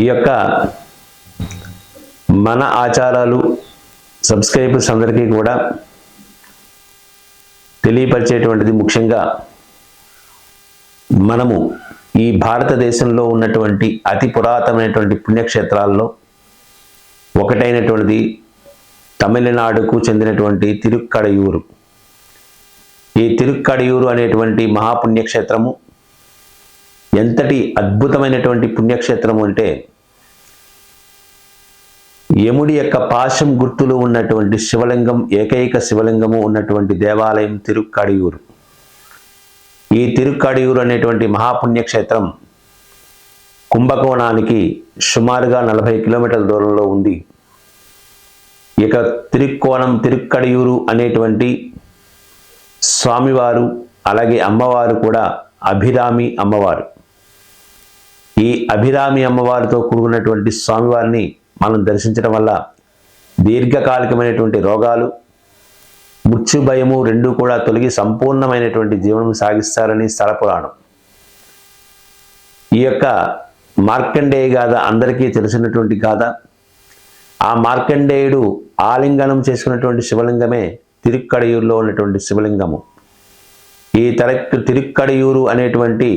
ఈ యొక్క మన ఆచారాలు సబ్స్క్రైబర్స్ అందరికీ కూడా తెలియపరిచేటువంటిది ముఖ్యంగా మనము ఈ భారతదేశంలో ఉన్నటువంటి అతి పురాతనమైనటువంటి పుణ్యక్షేత్రాల్లో ఒకటైనటువంటిది తమిళనాడుకు చెందినటువంటి తిరుక్కడయూరు. ఈ తిరుక్కడయూరు అనేటువంటి మహాపుణ్యక్షేత్రము ఎంతటి అద్భుతమైనటువంటి పుణ్యక్షేత్రము అంటే యముడి యొక్క పాశం గుర్తులు ఉన్నటువంటి శివలింగం ఏకైక శివలింగము ఉన్నటువంటి దేవాలయం తిరుక్కడియూరు. ఈ తిరుక్కడియూరు అనేటువంటి మహాపుణ్యక్షేత్రం కుంభకోణానికి సుమారుగా నలభై కిలోమీటర్ల దూరంలో ఉంది. ఇక తిరుక్కోణం తిరుక్కడియూరు అనేటువంటి స్వామివారు అలాగే అమ్మవారు కూడా అభిరామి అమ్మవారు. ఈ అభిరామి అమ్మవారితో కూడుకున్నటువంటి స్వామివారిని మనం దర్శించడం వల్ల దీర్ఘకాలికమైనటువంటి రోగాలు మృత్యు భయము రెండూ కూడా తొలగి సంపూర్ణమైనటువంటి జీవనం సాగిస్తారని స్థల పురాణం. ఈ యొక్క మార్కండేయ గాథ అందరికీ తెలిసినటువంటి గాథ. ఆ మార్కండేయుడు ఆలింగనం చేసుకున్నటువంటి శివలింగమే తిరుక్కడయూరులో ఉన్నటువంటి శివలింగము. ఈ తరక్ తిరుక్కడయూరు అనేటువంటి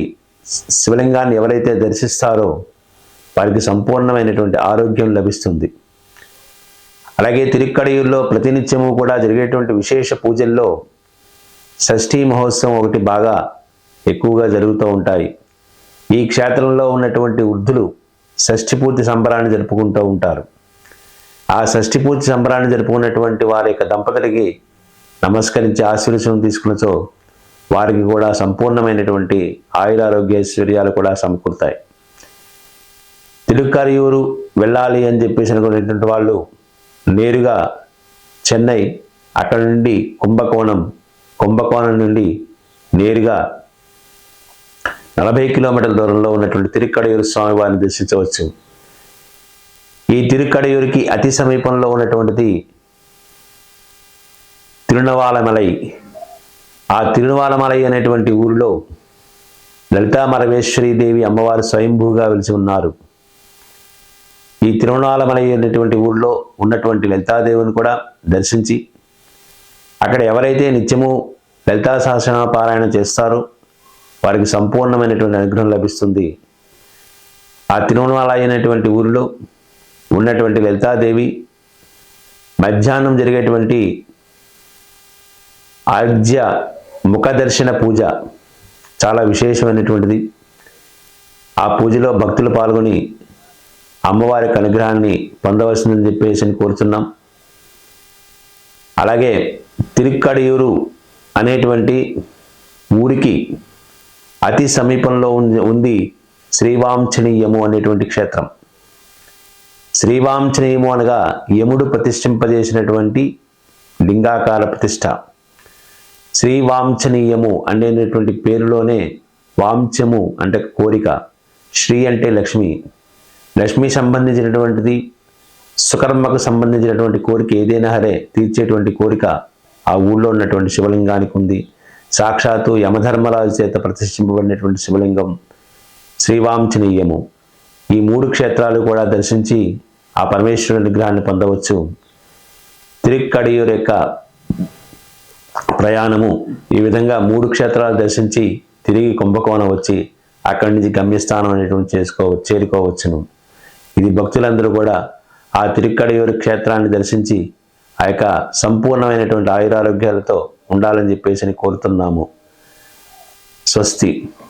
శివలింగాన్ని ఎవరైతే దర్శిస్తారో వారికి సంపూర్ణమైనటువంటి ఆరోగ్యం లభిస్తుంది. అలాగే తిరుక్కడయూరులో ప్రతినిత్యము కూడా జరిగేటువంటి విశేష పూజల్లో షష్ఠీ మహోత్సవం ఒకటి బాగా ఎక్కువగా జరుగుతూ ఉంటాయి. ఈ క్షేత్రంలో ఉన్నటువంటి వృద్ధులు షష్ఠి పూర్తి సంబరాన్ని జరుపుకుంటూ ఉంటారు. ఆ షష్ఠి పూర్తి సంబరాన్ని జరుపుకున్నటువంటి వారి యొక్క దంపతులకి నమస్కరించి ఆశీర్వచనం తీసుకున్నచో వారికి కూడా సంపూర్ణమైనటువంటి ఆయురారోగ్య ఐశ్వర్యాలు కూడా సమకూరుతాయి. తిరుక్కరియూరు వెళ్ళాలి అని చెప్పేసి అనుకునేటువంటి వాళ్ళు నేరుగా చెన్నై అక్కడ నుండి కుంభకోణం కుంభకోణం నుండి నేరుగా నలభై కిలోమీటర్ల దూరంలో ఉన్నటువంటి తిరుక్కడయూరు స్వామివారిని దర్శించవచ్చు. ఈ తిరుక్కడయూరికి అతి సమీపంలో ఉన్నటువంటిది తిరునవాలమలై. ఆ తిరునవాలమలై అనేటువంటి ఊరిలో లలితా దేవి అమ్మవారు స్వయంభూగా వెలిసి ఉన్నారు. ఈ తిరువణాలమలై అనేటువంటి ఊళ్ళో ఉన్నటువంటి లలితాదేవిని కూడా దర్శించి అక్కడ ఎవరైతే నిత్యము లలితా సహస్రనామ పారాయణ చేస్తారో వారికి సంపూర్ణమైనటువంటి అనుగ్రహం లభిస్తుంది. ఆ తిరువణాలయ అనేటువంటి ఊరిలో ఉన్నటువంటి లలితాదేవి మధ్యాహ్నం జరిగేటువంటి ఆర్జ్య ముఖదర్శన పూజ చాలా విశేషమైనటువంటిది. ఆ పూజలో భక్తులు పాల్గొని అమ్మవారి అనుగ్రహాన్ని పొందవలసిందని చెప్పేసి కోరుతున్నాం అలాగే తిరుక్కడియూరు అనేటువంటి ఊరికి అతి సమీపంలో ఉంది శ్రీవాంఛనీయము అనేటువంటి క్షేత్రం. శ్రీవాంఛనీయము అనగా యముడు ప్రతిష్ఠింపజేసినటువంటి లింగాకార ప్రతిష్ట. శ్రీవాంఛనీయము అనేటువంటి పేరులోనే వాంఛము అంటే కోరిక శ్రీ అంటే లక్ష్మి. లక్ష్మి సంబంధించినటువంటిది సుకర్మకు సంబంధించినటువంటి కోరిక ఏదైనా సరే తీర్చేటువంటి కోరిక ఆ ఊళ్ళో ఉన్నటువంటి శివలింగానికి ఉంది. సాక్షాత్తు యమధర్మరాజు చేత ప్రతిష్ఠింపబడినటువంటి శివలింగం శ్రీవాంఛనీయము. ఈ మూడు క్షేత్రాలు కూడా దర్శించి ఆ పరమేశ్వరుడి విగ్రహాన్ని పొందవచ్చు. తిరుక్కడియూరు యొక్క ప్రయాణము ఈ విధంగా మూడు క్షేత్రాలు దర్శించి తిరిగి కుంభకోణం వచ్చి అక్కడి నుంచి గమ్యస్థానం అనేటువంటి చేసుకో చేరుకోవచ్చును. ఇది భక్తులందరూ కూడా ఆ తిరుక్కడియూరు క్షేత్రాన్ని దర్శించి ఆ యొక్క సంపూర్ణమైనటువంటి ఆయురారోగ్యాలతో ఉండాలని చెప్పేసి కోరుతున్నాము. స్వస్తి.